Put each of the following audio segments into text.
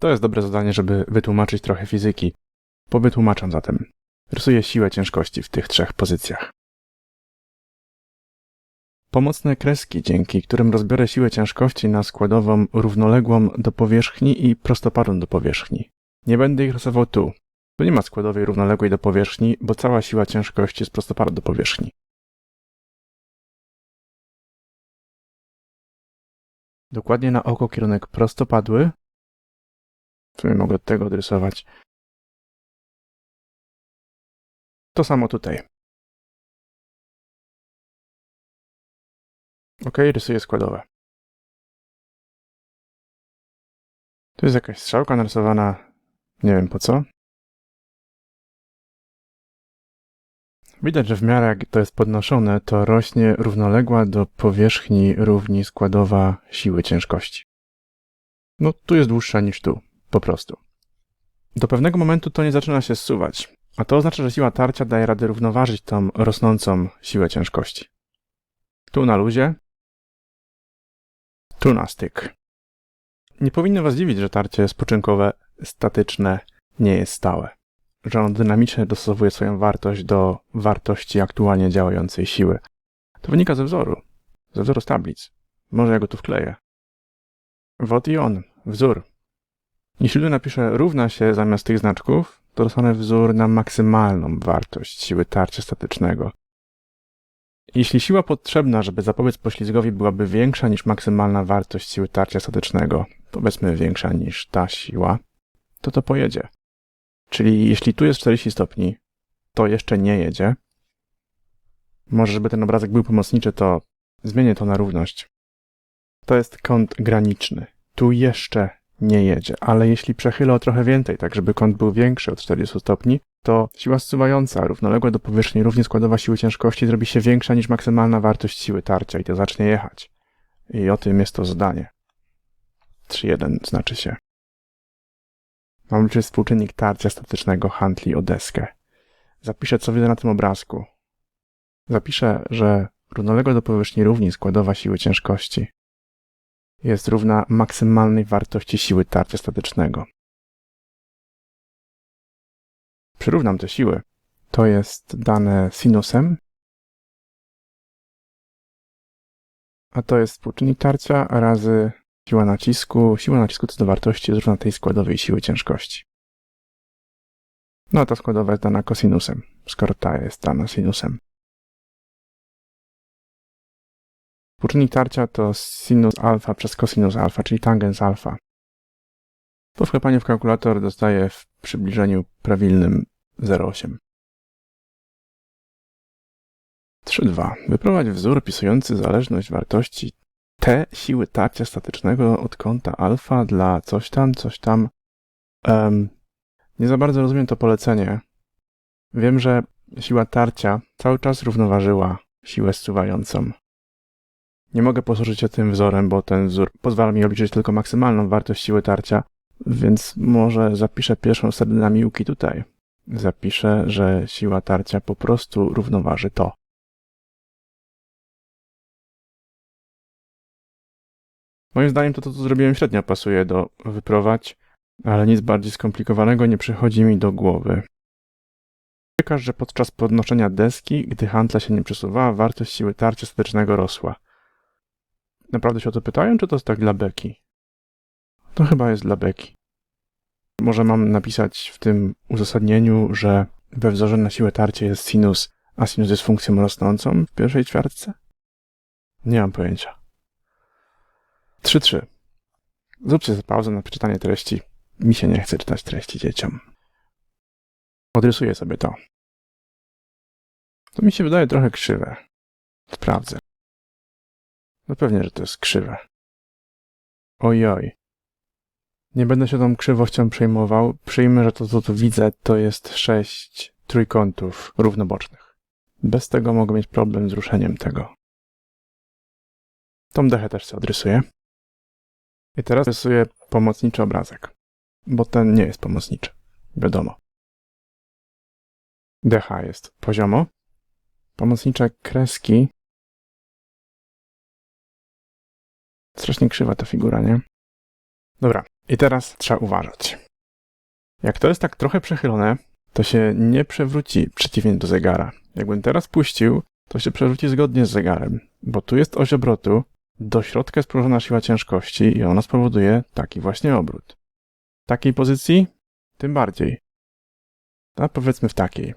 To jest dobre zadanie, żeby wytłumaczyć trochę fizyki. Powytłumaczam zatem. Rysuję siłę ciężkości w tych trzech pozycjach. Pomocne kreski, dzięki którym rozbiorę siłę ciężkości na składową równoległą do powierzchni i prostopadłą do powierzchni. Nie będę ich rysował tu. Tu nie ma składowej równoległej do powierzchni, bo cała siła ciężkości jest prostopadła do powierzchni. Dokładnie na oko kierunek prostopadły. W sumie mogę od tego odrysować. To samo tutaj. Ok, rysuję składowe. Tu jest jakaś strzałka narysowana. Nie wiem po co. Widać, że w miarę jak to jest podnoszone, to rośnie równoległa do powierzchni równi składowa siły ciężkości. No, tu jest dłuższa niż tu, po prostu. Do pewnego momentu to nie zaczyna się zsuwać, a to oznacza, że siła tarcia daje radę równoważyć tą rosnącą siłę ciężkości. Tu na luzie, tu na styk. Nie powinno Was dziwić, że tarcie spoczynkowe, statyczne, nie jest stałe. Że ono dynamicznie dostosowuje swoją wartość do wartości aktualnie działającej siły. To wynika ze wzoru, ze wzoru z tablic. Może ja go tu wkleję. Wod i on, wzór. Jeśli tu napiszę równa się zamiast tych znaczków, to dostanę wzór na maksymalną wartość siły tarcia statycznego. Jeśli siła potrzebna, żeby zapobiec poślizgowi byłaby większa niż maksymalna wartość siły tarcia statycznego, powiedzmy większa niż ta siła, to to pojedzie. Czyli jeśli tu jest 40 stopni, to jeszcze nie jedzie. Może, żeby ten obrazek był pomocniczy, to zmienię to na równość. To jest kąt graniczny. Tu jeszcze nie jedzie, ale jeśli przechylę o trochę więcej, tak żeby kąt był większy od 40 stopni, to siła zsuwająca, równoległa do powierzchni, równie składowa siły ciężkości zrobi się większa niż maksymalna wartość siły tarcia i to zacznie jechać. I o tym jest to zadanie. 3.1 znaczy się. Mam liczyć współczynnik tarcia statycznego handli o deskę. Zapiszę, co widzę na tym obrazku. Zapiszę, że równoległa do powierzchni równi składowa siły ciężkości jest równa maksymalnej wartości siły tarcia statycznego. Przyrównam te siły. To jest dane sinusem, a to jest współczynnik tarcia razy siła nacisku. Siła nacisku co do wartości jest równa tej składowej siły ciężkości. No, ta składowa jest dana kosinusem, skoro ta jest dana sinusem. Współczynnik tarcia to sinus alfa przez kosinus alfa, czyli tangens alfa. Po wklepaniu w kalkulator dostaję w przybliżeniu prawilnym 0,8. 3.2. Wyprowadź wzór opisujący zależność wartości T siły tarcia statycznego od kąta alfa dla coś tam, coś tam. Um, nie za bardzo rozumiem to polecenie. Wiem, że siła tarcia cały czas równoważyła siłę zsuwającą. Nie mogę posłużyć się tym wzorem, bo ten wzór pozwala mi obliczyć tylko maksymalną wartość siły tarcia, więc może zapiszę pierwszą serię dynamiłki tutaj. Zapiszę, że siła tarcia po prostu równoważy to. Moim zdaniem to, to, co zrobiłem średnio pasuje do wyprowadź, ale nic bardziej skomplikowanego nie przychodzi mi do głowy. Wykaż, że podczas podnoszenia deski, gdy hantla się nie przesuwała, wartość siły tarcia statycznego rosła. Naprawdę się o to pytają, czy to jest tak dla beki? To chyba jest dla beki. Może mam napisać w tym uzasadnieniu, że we wzorze na siłę tarcia jest sinus, a sinus jest funkcją rosnącą w pierwszej ćwiartce? Nie mam pojęcia. 3-3. Zróbcie sobie pauzę na przeczytanie treści. Mi się nie chce czytać treści dzieciom. Odrysuję sobie to. To mi się wydaje trochę krzywe. Sprawdzę. No pewnie, że to jest krzywe. Ojoj. Nie będę się tą krzywością przejmował. Przyjmę, że to, co tu widzę, to jest sześć trójkątów równobocznych. Bez tego mogę mieć problem z ruszeniem tego. Tą dechę też sobie odrysuję. I teraz rysuję pomocniczy obrazek, bo ten nie jest pomocniczy. Wiadomo. Decha jest poziomo. Pomocnicze kreski. Strasznie krzywa ta figura, nie? Dobra. I teraz trzeba uważać. Jak to jest tak trochę przechylone, to się nie przewróci przeciwnie do zegara. Jakbym teraz puścił, to się przewróci zgodnie z zegarem, bo tu jest oś obrotu, do środka jest przełożona siła ciężkości i ona spowoduje taki właśnie obrót. W takiej pozycji tym bardziej. A powiedzmy w takiej.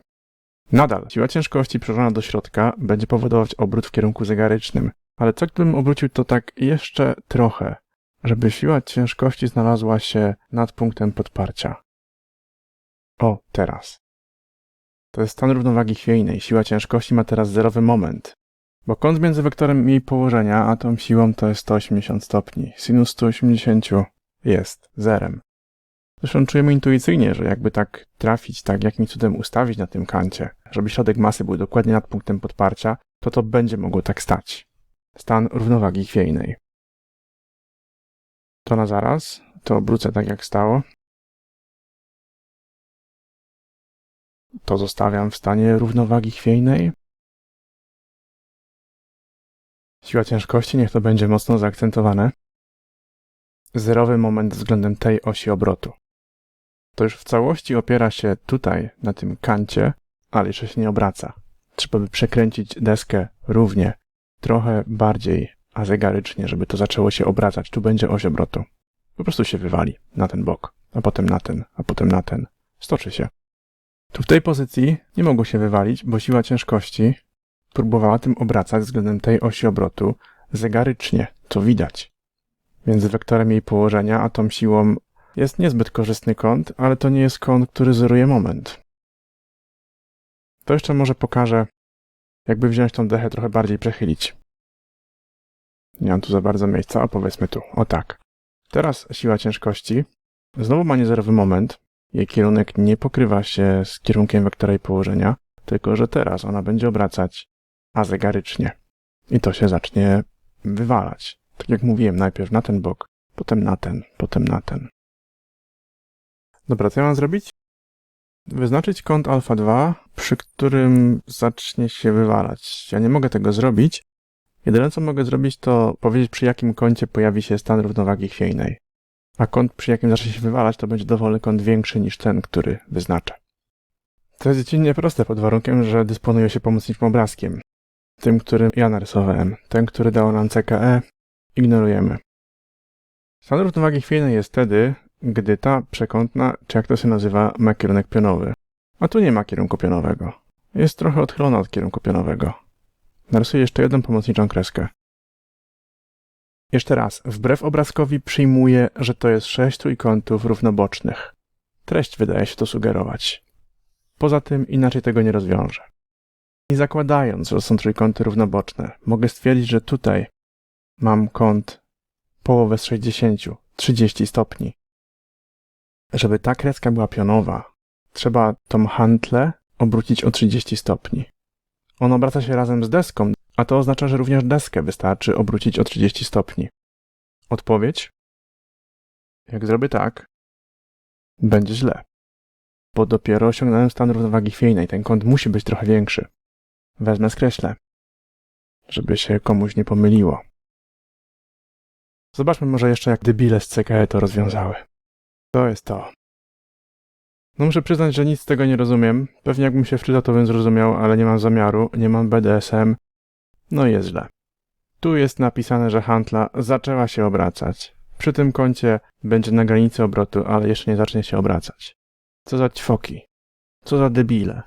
Nadal siła ciężkości przełożona do środka będzie powodować obrót w kierunku zegarycznym, ale co gdybym obrócił to tak jeszcze trochę, żeby siła ciężkości znalazła się nad punktem podparcia. O, teraz. To jest stan równowagi chwiejnej. Siła ciężkości ma teraz zerowy moment. Bo kąt między wektorem jej położenia a tą siłą to jest 180 stopni. Sinus 180 jest zerem. Zresztą czujemy intuicyjnie, że jakby tak trafić, tak jakimś cudem ustawić na tym kancie, żeby środek masy był dokładnie nad punktem podparcia, to to będzie mogło tak stać. Stan równowagi chwiejnej. To na zaraz, to obrócę tak jak stało. To zostawiam w stanie równowagi chwiejnej. Siła ciężkości niech to będzie mocno zaakcentowane. Zerowy moment względem tej osi obrotu. To już w całości opiera się tutaj, na tym kancie, ale jeszcze się nie obraca. Trzeba by przekręcić deskę równie, trochę bardziej azegarycznie, żeby to zaczęło się obracać. Tu będzie oś obrotu. Po prostu się wywali na ten bok, a potem na ten, a potem na ten. Stoczy się. Tu w tej pozycji nie mogło się wywalić, bo siła ciężkości próbowała tym obracać względem tej osi obrotu zegarycznie, co widać. Między wektorem jej położenia a tą siłą jest niezbyt korzystny kąt, ale to nie jest kąt, który zeruje moment. To jeszcze może pokażę, jakby wziąć tą dechę trochę bardziej przechylić. Nie mam tu za bardzo miejsca, a powiedzmy tu, o tak. Teraz siła ciężkości znowu ma niezerowy moment, jej kierunek nie pokrywa się z kierunkiem wektora jej położenia, tylko że teraz ona będzie obracać azegarycznie. I to się zacznie wywalać. Tak jak mówiłem, najpierw na ten bok, potem na ten, potem na ten. Dobra, co ja mam zrobić? Wyznaczyć kąt alfa 2, przy którym zacznie się wywalać. Ja nie mogę tego zrobić. Jedyne co mogę zrobić, to powiedzieć, przy jakim kącie pojawi się stan równowagi chwiejnej. A kąt, przy jakim zacznie się wywalać, to będzie dowolny kąt większy niż ten, który wyznaczę. To jest dziecinnie proste pod warunkiem, że dysponuje się pomocniczym obrazkiem. Tym, który ja narysowałem. Ten, który dało nam CKE, ignorujemy. Stan równowagi chwiejnej jest wtedy, gdy ta przekątna, czy jak to się nazywa, ma kierunek pionowy. A tu nie ma kierunku pionowego. Jest trochę odchylona od kierunku pionowego. Narysuję jeszcze jedną pomocniczą kreskę. Jeszcze raz, wbrew obrazkowi przyjmuję, że to jest sześć trójkątów równobocznych. Treść wydaje się to sugerować. Poza tym inaczej tego nie rozwiążę. I zakładając, że są trójkąty równoboczne, mogę stwierdzić, że tutaj mam kąt połowę z 60, 30 stopni. Żeby ta kreska była pionowa, trzeba tą hantlę obrócić o 30 stopni. On obraca się razem z deską, a to oznacza, że również deskę wystarczy obrócić o 30 stopni. Odpowiedź? Jak zrobię tak, będzie źle. Bo dopiero osiągnąłem stan równowagi chwiejnej. Ten kąt musi być trochę większy. Wezmę skreślę, żeby się komuś nie pomyliło. Zobaczmy może jeszcze, jak debile z CKE to rozwiązały. To jest to. No muszę przyznać, że nic z tego nie rozumiem. Pewnie jakbym się wczytał, to bym zrozumiał, ale nie mam zamiaru, nie mam BDSM. No i jest źle. Tu jest napisane, że handla zaczęła się obracać. Przy tym kącie będzie na granicy obrotu, ale jeszcze nie zacznie się obracać. Co za ćwoki. Co za debile.